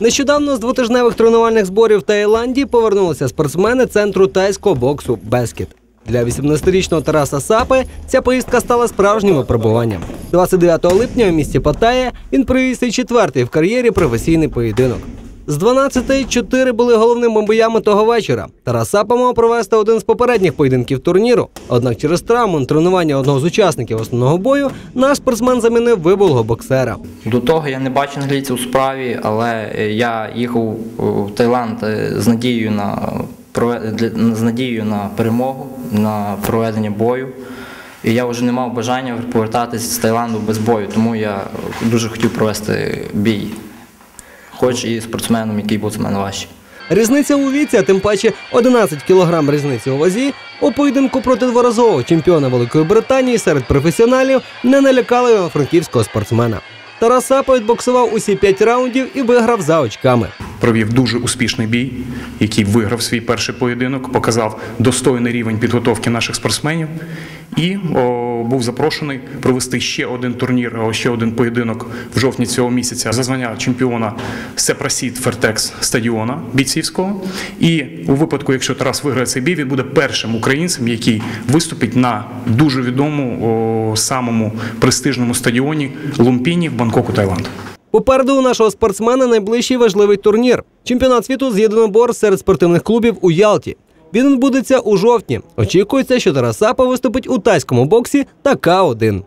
Нещодавно з двотижневих тренувальних зборів в Таїланді повернулися спортсмени центру тайського боксу Бескіт. Для 18-річного Тараса Сапи ця поїздка стала справжнім випробуванням. 29 липня у місті Паттайя він привіз і четвертий в кар'єрі професійний поєдинок. З 12 чотири були головними боями того вечора. Тарас Сапа мав провести один з попередніх поєдинків турніру. Однак через травму тренування одного з учасників основного бою наш спортсмен замінив вибулого боксера. До того я не бачу англійців у справі, але я їхав в Таїланд е, з надією на з надією на перемогу, на проведення бою. І я вже не мав бажання повертатись з Таїланду без бою, тому я дуже хотів провести бій, хоч і спортсменом, який був з мене важчий. Різниця у віці, а тим паче 11 кілограм різниці у вазі, у поєдинку проти дворазового чемпіона Великої Британії серед професіоналів не налякали івано-франківського спортсмена. Тарас Сапа відбоксував усі 5 раундів і виграв за очками. Провів дуже успішний бій, який виграв свій перший поєдинок, показав достойний рівень підготовки наших спортсменів і о, був запрошений провести ще один турнір, ще один поєдинок в жовтні цього місяця за звання чемпіона Сепрасіт Фертекс стадіона бійцівського. І у випадку, якщо Тарас виграє цей бій, він буде першим українцем, який виступить на дуже відомому о, самому престижному стадіоні Лумпіні в Бангкоку, Таїланд. Попереду у нашого спортсмена найближчий важливий турнір чемпіонат світу з єдиноборств серед спортивних клубів у Ялті. Він відбудеться у жовтні. Очікується, що Тарасапа виступить у тайському боксі та К1.